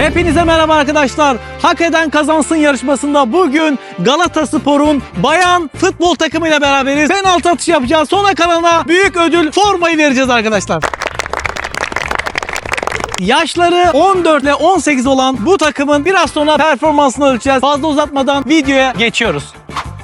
Hepinize merhaba arkadaşlar. Hak eden kazansın yarışmasında bugün Galataspor'un bayan futbol takımıyla beraberiz. Penaltı atışı yapacağız. Sona kalana büyük ödül formayı vereceğiz arkadaşlar. Yaşları 14 ile 18 olan bu takımın biraz sonra performansını ölçeceğiz. Fazla uzatmadan videoya geçiyoruz.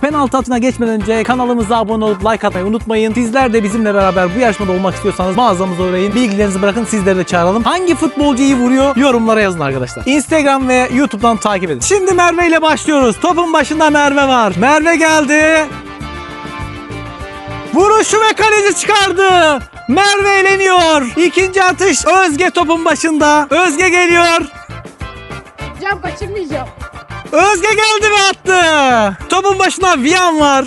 Penaltı atına geçmeden önce kanalımıza abone olup like atmayı unutmayın. Sizler de bizimle beraber bu yarışmada olmak istiyorsanız mağazamıza uğrayın. Bilgilerinizi bırakın sizleri de çağıralım. Hangi futbolcu iyi vuruyor yorumlara yazın arkadaşlar. Instagram ve YouTube'dan takip edin. Şimdi Merve ile başlıyoruz. Topun başında Merve var. Merve geldi. Vuruşu ve kaleci çıkardı. Merve eğleniyor. İkinci atış Özge topun başında. Özge geliyor. Cam kaçırmayacağım. Özge geldi ve attı. Topun başına Viyan var.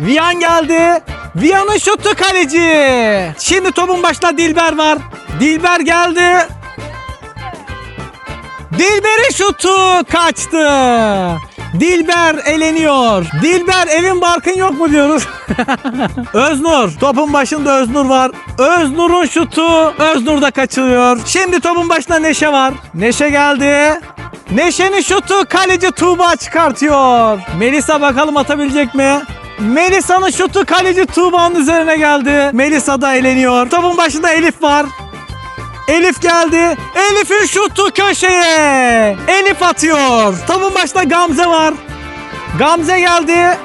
Viyan geldi. Viyan'ın şutu kaleci. Şimdi topun başında Dilber var. Dilber geldi. Dilber'in şutu kaçtı. Dilber eleniyor. Dilber evin barkın yok mu diyoruz. Öznur. Topun başında Öznur var. Öznur'un şutu. Öznur da kaçırıyor. Şimdi topun başında Neşe var. Neşe geldi. Neşe'nin şutu kaleci Tuğba çıkartıyor. Melisa bakalım atabilecek mi? Melisa'nın şutu kaleci Tuğba'nın üzerine geldi. Melisa da eleniyor. Topun başında Elif var. Elif geldi. Elif'in şutu köşeye. Elif atıyor. Topun başında Gamze var. Gamze geldi.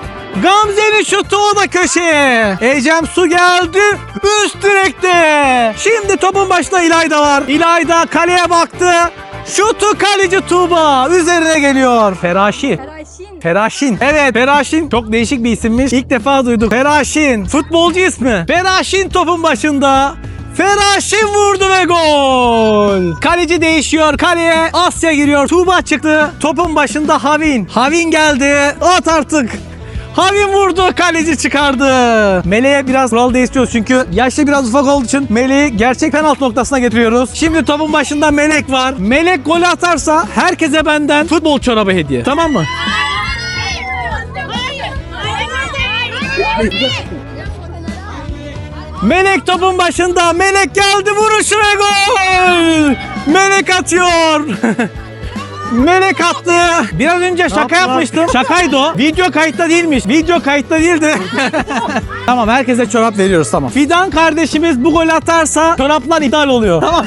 Gamze'nin şutu o da köşeye. Ecem Su geldi. Üst direkte. Şimdi topun başında İlayda var. İlayda kaleye baktı. Şutu kaleci Tuğba. Üzerine geliyor. Feraşi. Feraşin. Feraşin. Evet Feraşin. Çok değişik bir isimmiş. İlk defa duyduk. Feraşin. Futbolcu ismi. Feraşin topun başında. Feraşin vurdu ve gol. Kaleci değişiyor. Kaleye Asya giriyor. Tuğba çıktı. Topun başında Havin. Havin geldi. At artık. Havin vurdu, kaleci çıkardı. Meleğe biraz kural değiştiriyoruz çünkü yaşlı biraz ufak olduğu için Meleği gerçek penaltı noktasına getiriyoruz. Şimdi topun başında Melek var. Melek gol atarsa herkese benden futbol çorabı hediye. Tamam mı? Melek topun başında. Melek geldi vuruşu ve gol. Melek atıyor. Melek attı. Biraz önce şaka yapmıştım. Şakaydı o. Video kayıtta değilmiş. Video kayıtta değildi. tamam herkese çorap veriyoruz tamam. Fidan kardeşimiz bu gol atarsa çoraplar iptal oluyor. Tamam.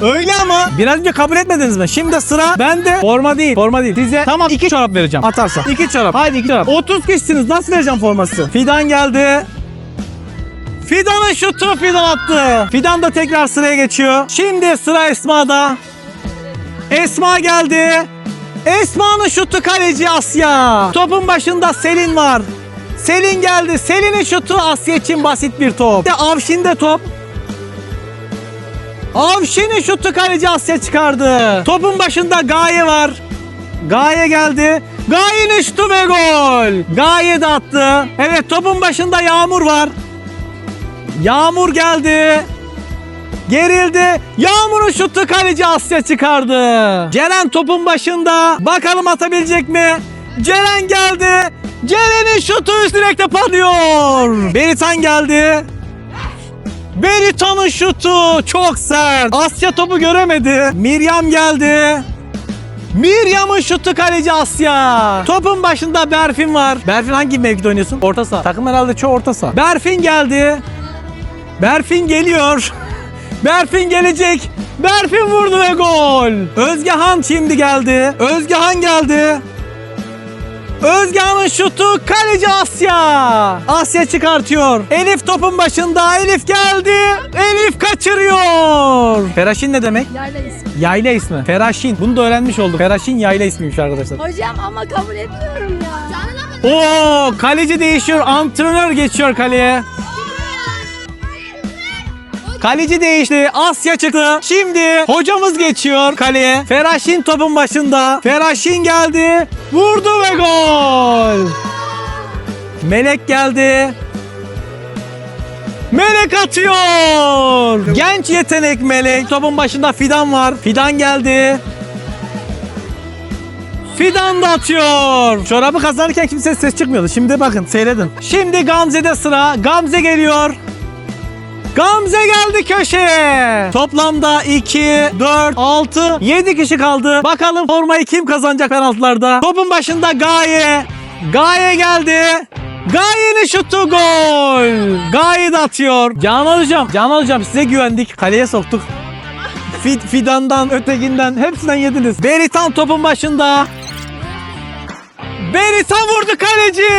Öyle ama biraz önce kabul etmediniz mi? Şimdi sıra bende. Forma değil. Forma değil. Size tamam iki çorap vereceğim. Atarsa. İki çorap. Haydi iki çorap. 30 kişisiniz. Nasıl vereceğim forması? Fidan geldi. Fidan'ın şutu Fidan attı. Fidan da tekrar sıraya geçiyor. Şimdi sıra Esma'da. Esma geldi. Esma'nın şutu kaleci Asya. Topun başında Selin var. Selin geldi. Selin'in şutu Asya için basit bir top. De Avşin'de top. Avşin'in şutu kaleci Asya çıkardı. Topun başında Gaye var. Gaye geldi. Gaye'nin şutu ve gol. Gaye de attı. Evet topun başında Yağmur var. Yağmur geldi. Gerildi. Yağmur'un şutu kaleci Asya çıkardı. Ceren topun başında. Bakalım atabilecek mi? Ceren geldi. Ceren'in şutu üst direkte patlıyor. Beritan geldi. Beritan'ın şutu çok sert. Asya topu göremedi. Miryam geldi. Miryam'ın şutu kaleci Asya. Topun başında Berfin var. Berfin hangi mevkide oynuyorsun? Orta saha. Takım herhalde çoğu orta saha. Berfin geldi. Berfin geliyor. Berfin gelecek. Berfin vurdu ve gol. Özgehan şimdi geldi. Özgehan geldi. Özgehan'ın şutu kaleci Asya. Asya çıkartıyor. Elif topun başında. Elif geldi. Elif kaçırıyor. Feraşin ne demek? Yayla ismi. Yayla ismi. Feraşin. Bunu da öğrenmiş olduk. Feraşin yayla ismiymiş arkadaşlar. Hocam ama kabul etmiyorum ya. Oo, kaleci değişiyor. Antrenör geçiyor kaleye. Kaleci değişti. Asya çıktı. Şimdi hocamız geçiyor kaleye. Feraşin topun başında. Feraşin geldi. Vurdu ve gol. Melek geldi. Melek atıyor. Genç yetenek Melek. Topun başında Fidan var. Fidan geldi. Fidan da atıyor. Çorabı kazanırken kimse ses çıkmıyordu. Şimdi bakın seyredin. Şimdi Gamze'de sıra. Gamze geliyor. Gamze geldi köşeye. Toplamda 2, 4, 6, 7 kişi kaldı. Bakalım formayı kim kazanacak penaltılarda. Topun başında Gaye. Gaye geldi. Gaye'nin şutu gol. Gaye de atıyor. Canan hocam, Canan hocam size güvendik. Kaleye soktuk. Fid, fidandan, ötekinden hepsinden yediniz. Beritan topun başında. Beritan vurdu kaleci.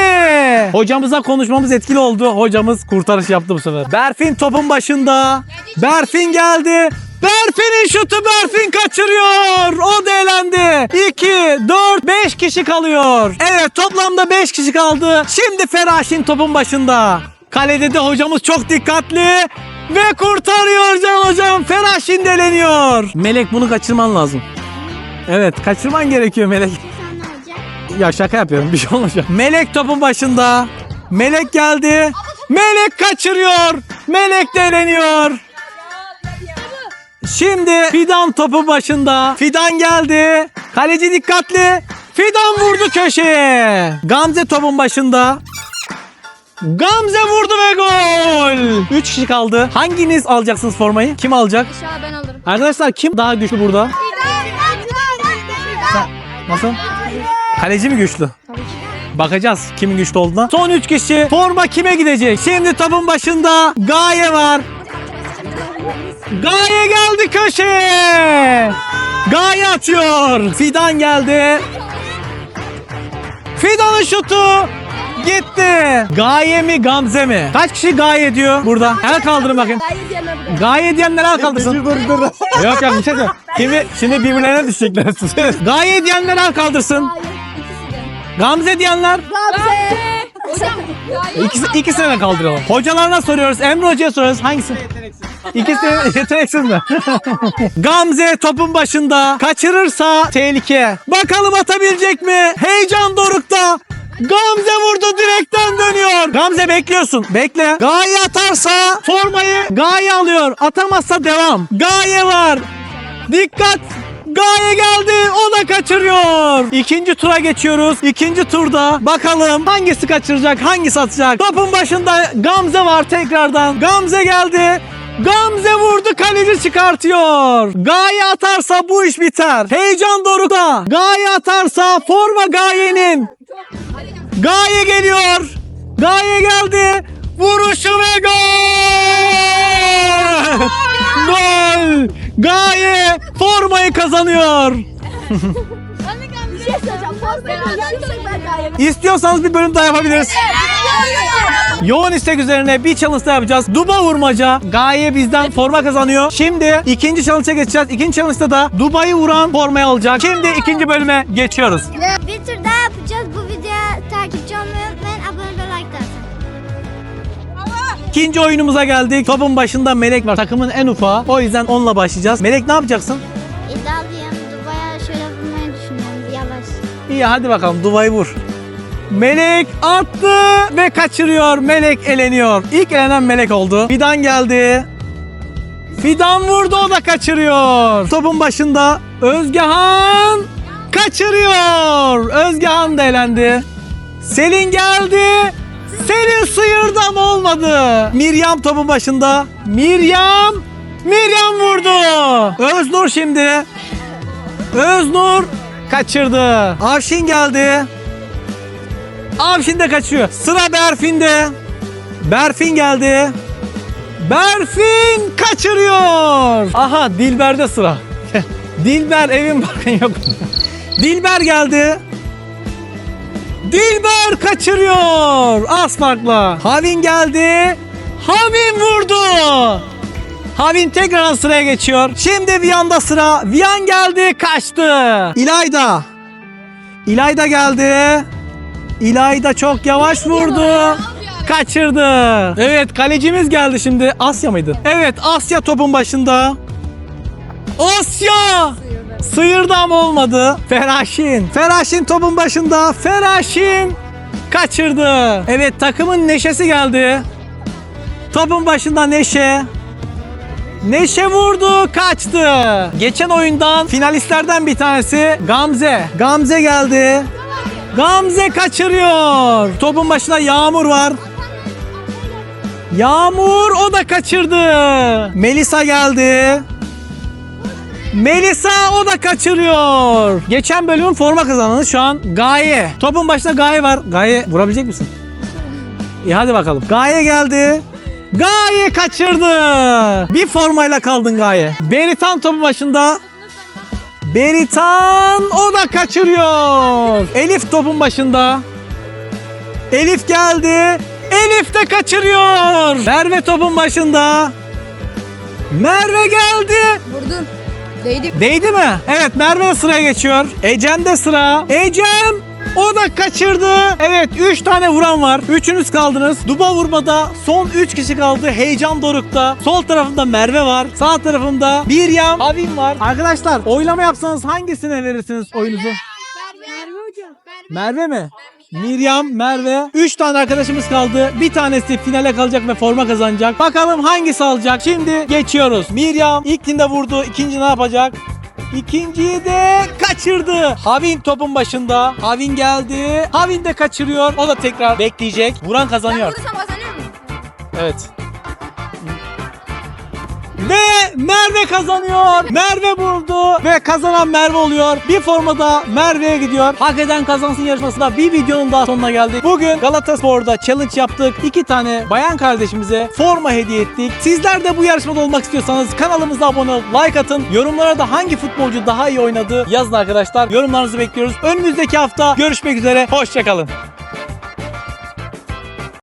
Hocamızla konuşmamız etkili oldu. Hocamız kurtarış yaptı bu sefer. Berfin topun başında. Berfin geldi. Berfin'in şutu Berfin kaçırıyor. O da elendi. 2, 4, 5 kişi kalıyor. Evet toplamda 5 kişi kaldı. Şimdi Feraşin topun başında. Kalede de hocamız çok dikkatli. Ve kurtarıyor Can hocam. Feraşin deleniyor. Melek bunu kaçırman lazım. Evet kaçırman gerekiyor Melek. Ya şaka yapıyorum bir şey olmayacak. Melek topun başında. Melek geldi. Melek kaçırıyor. Melek deleniyor. Şimdi Fidan topu başında. Fidan geldi. Kaleci dikkatli. Fidan vurdu köşeye. Gamze topun başında. Gamze vurdu ve gol. 3 kişi kaldı. Hanginiz alacaksınız formayı? Kim alacak? Aşağı ben alırım. Arkadaşlar kim daha güçlü burada? Nasıl? Kaleci mi güçlü? Bakacağız kimin güçlü olduğuna. Son 3 kişi. Forma kime gidecek? Şimdi topun başında Gaye var. Gaye geldi köşeye. Gaye atıyor. Fidan geldi. Fidan'ın şutu gitti. Gaye mi Gamze mi? Kaç kişi Gaye diyor burada? El kaldırın bakayım. Gaye diyenler el kaldırsın. yok yok bir şey söyle. Kimi, şimdi birbirlerine düşecekler. Gaye diyenler el kaldırsın. Gamze diyenler Gamze. Hocam. ikisi, ikisine de kaldıralım. Hocalarına soruyoruz. Emre Hoca'ya soruyoruz. Hangisi? İkisi yeteneksiz mi? Gamze topun başında. Kaçırırsa tehlike. Bakalım atabilecek mi? Heyecan dorukta. Gamze vurdu direkten dönüyor. Gamze bekliyorsun. Bekle. Gaye atarsa formayı Gaye alıyor. Atamazsa devam. Gaye var. Dikkat. Gaye geldi. Da kaçırıyor. İkinci tura geçiyoruz. İkinci turda bakalım hangisi kaçıracak, hangisi atacak. Topun başında Gamze var tekrardan. Gamze geldi. Gamze vurdu kaleci çıkartıyor. Gaye atarsa bu iş biter. Heyecan dorukta. Gaye atarsa forma Gaye'nin. Gaye geliyor. Gaye geldi. Vuruşu ve gol. gol. Gaye formayı kazanıyor. Bir şey söyleyeceğim. Formayı kazanırsak ben daha yemek. İstiyorsanız bir bölüm daha yapabiliriz. Yoğun istek üzerine bir challenge daha yapacağız. Duba vurmaca. Gaye bizden forma kazanıyor. Şimdi ikinci challenge'a geçeceğiz. İkinci challenge'da da Duba'yı vuran formayı alacak. Şimdi ikinci bölüme geçiyoruz. Bir tur daha yapacağız. Bu videoya takipçi olmayı unutmayın. Abone ve like atın. İkinci oyunumuza geldik. Topun başında Melek var. Takımın en ufağı. O yüzden onunla başlayacağız. Melek ne yapacaksın? İyi hadi bakalım Duba'yı vur. Melek attı ve kaçırıyor. Melek eleniyor. İlk elenen Melek oldu. Fidan geldi. Fidan vurdu o da kaçırıyor. Topun başında Özgehan kaçırıyor. Özgehan da elendi. Selin geldi. Selin sıyırdı ama olmadı. Miriam topun başında. Miriam Miriam vurdu. Öznur şimdi. Öznur kaçırdı. Avşin geldi. Avşin de kaçıyor. Sıra Berfin'de. Berfin geldi. Berfin kaçırıyor. Aha Dilber'de sıra. Dilber evin bakın yok. Dilber geldi. Dilber kaçırıyor. Az farkla. Havin geldi. Havin vurdu. Havin tekrar sıraya geçiyor. Şimdi Viyan'da sıra. Viyan geldi kaçtı. İlayda. İlayda geldi. İlayda çok yavaş vurdu. Kaçırdı. Evet kalecimiz geldi şimdi. Asya mıydı? Evet Asya topun başında. Asya! Sıyırdı ama olmadı. Feraşin. Feraşin topun başında. Feraşin kaçırdı. Evet takımın neşesi geldi. Topun başında Neşe. Neşe vurdu, kaçtı. Geçen oyundan finalistlerden bir tanesi Gamze. Gamze geldi. Gamze kaçırıyor. Topun başında Yağmur var. Yağmur o da kaçırdı. Melisa geldi. Melisa o da kaçırıyor. Geçen bölümün forma kazananı şu an Gaye. Topun başında Gaye var. Gaye vurabilecek misin? İyi hadi bakalım. Gaye geldi. Gaye kaçırdı. Bir formayla kaldın Gaye. Beritan topun başında. Beritan o da kaçırıyor. Elif topun başında. Elif geldi. Elif de kaçırıyor. Merve topun başında. Merve geldi. Vurdun. Değdi. Değdi mi? Evet Merve sıraya geçiyor. Ecem'de sıra. Ecem o da kaçırdı. Evet 3 tane vuran var. Üçünüz kaldınız. Duba vurmada son 3 kişi kaldı. Heyecan dorukta. Sol tarafımda Merve var. Sağ tarafımda Biryam, Havin var. Arkadaşlar oylama yapsanız hangisine verirsiniz oyunuzu? Merve hocam. Merve mi? Miryam, Merve. 3 tane arkadaşımız kaldı. Bir tanesi finale kalacak ve forma kazanacak. Bakalım hangisi alacak? Şimdi geçiyoruz. Miryam ilkinde vurdu. İkinci ne yapacak? İkinciyi de kaçırdı. Havin topun başında. Havin geldi. Havin de kaçırıyor. O da tekrar bekleyecek. Vuran kazanıyor. Vurursam kazanıyor muyum? Evet. Ve Merve kazanıyor. Merve buldu ve kazanan Merve oluyor. Bir formada Merve'ye gidiyor. Hak eden kazansın yarışmasında bir videonun daha sonuna geldik. Bugün Galataspor'da challenge yaptık. İki tane bayan kardeşimize forma hediye ettik. Sizler de bu yarışmada olmak istiyorsanız kanalımıza abone olup like atın. Yorumlara da hangi futbolcu daha iyi oynadı yazın arkadaşlar. Yorumlarınızı bekliyoruz. Önümüzdeki hafta görüşmek üzere. Hoşçakalın.